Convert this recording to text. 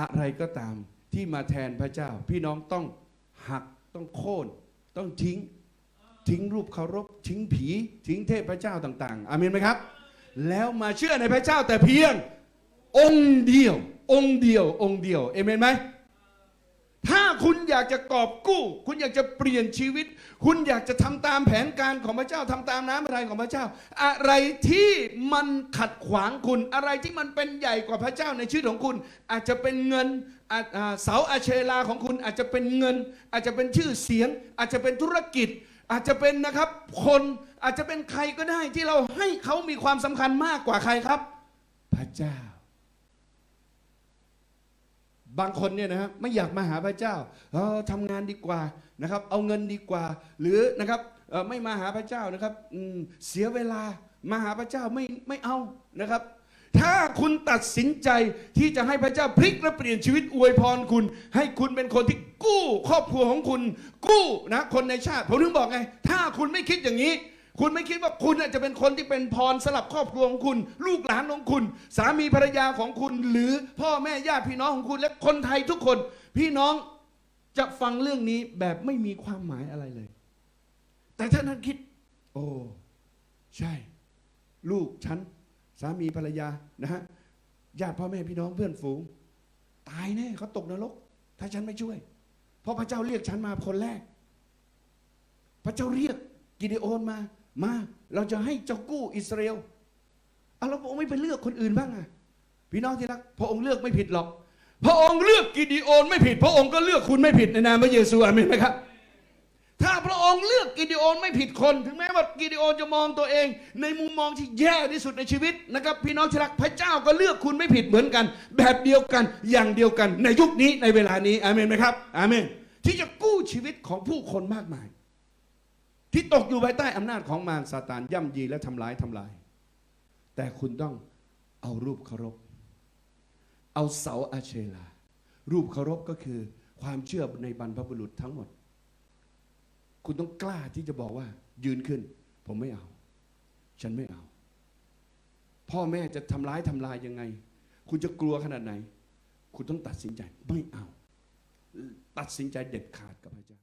อะไรก็ตามที่มาแทนพระเจ้า พี่น้องต้องหักต้องโค่นต้องทิ้ง ทิ้งรูปเคารพ ทิ้งผี ทิ้งเทพพระเจ้าต่าง ๆอาเมนไหมครับ แล้วมาเชื่อในพระเจ้าแต่เพียง องค์เดียว องค์เดียว องค์เดียวเอเมนไหม ถ้าคุณอยากจะกอบกู้ คุณอยากจะเปลี่ยนชีวิต คุณอยากจะทำตามแผนการของพระเจ้าทำตามน้ำพระทัยของพระเจ้า อะไรที่มันขัดขวางคุณ อะไรที่มันเป็นใหญ่กว่าพระเจ้าในชีวิตของคุณ อาจจะเป็นเงินเสาอาเชลาของคุณอาจจะเป็นเงิน อาจจะเป็นชื่อเสียง อาจจะเป็นธุรกิจ อาจจะเป็นนะครับคนอาจจะเป็นใครก็ได้ที่เราให้เขามีความสำคัญมากกว่าใครครับ พระเจ้า บางคนเนี่ยนะครับไม่อยากมาหาพระเจ้าเออทำงานดีกว่านะครับ เอาเงินดีกว่า หรือนะครับไม่มาหาพระเจ้านะครับเสียเวลามาหาพระเจ้าไม่ไม่เอานะครับ ถ้าคุณตัดสินใจที่จะให้พระเจ้าพลิกและเปลี่ยนชีวิตอวยพรคุณ ให้คุณเป็นคนที่กู้ ครอบครัวของคุณ กู้นะคนในชาติผมถึงบอกไง ถ้าคุณไม่คิดอย่างนี้ คุณไม่คิดว่าคุณจะเป็นคนที่เป็นพรสลับครอบครัวของคุณ ลูกหลานของคุณ สามีภรรยาของคุณ หรือพ่อแม่ญาติพี่น้องของคุณ และคนไทยทุกคน พี่น้องจะฟังเรื่องนี้แบบไม่มีความหมายอะไรเลย แต่ถ้านั้นคิด โอ้ใช่ ลูกฉัน สามีภรรยานะฮะญาติพ่อแม่พี่น้องเพื่อนฝูง ตายแน่เขาตกนรก ถ้าฉันไม่ช่วย เพราะพระเจ้าเรียกฉันมาคนแรก พระเจ้าเรียกกิเดโอนมา มาเราจะให้เจ้ากู้อิสราเอลเอาแล้วพระองค์ไม่ไปเลือกคนอื่นบ้างอะพี่น้องที่รัก พระองค์เลือกไม่ผิดหรอก พระองค์เลือกกิเดโอนไม่ผิด พระองค์ก็เลือกคุณไม่ผิดในนามพระเยซูอาเมนไหมครับถ้าพระองค์เลือกกิเดโอนไม่ผิดคน ถึงแม้ว่ากิเดโอนจะมองตัวเอง ในมุมมองที่แย่ที่สุดในชีวิตนะครับ พี่น้องที่รักพระเจ้าก็เลือกคุณไม่ผิดเหมือนกัน แบบเดียวกันอย่างเดียวกันในยุคนี้ในเวลานี้อาเมนไหมครับอาเมน ที่จะกู้ชีวิตของผู้คนมากมาย ที่ตกอยู่ภายใต้อำนาจของมารซาตานย่ำยีและทำร้ายทำลาย แต่คุณต้องเอารูปเคารพ เอาเสาอาเชลา รูปเคารพก็คือความเชื่อในบรรพบุรุษทั้งหมด คุณต้องกล้าที่จะบอกว่า ยืนขึ้น ผมไม่เอา ฉันไม่เอา พ่อแม่จะทำร้ายทำลายยังไง คุณจะกลัวขนาดไหน คุณต้องตัดสินใจไม่เอา ตัดสินใจเด็ดขาดกับพระเจ้า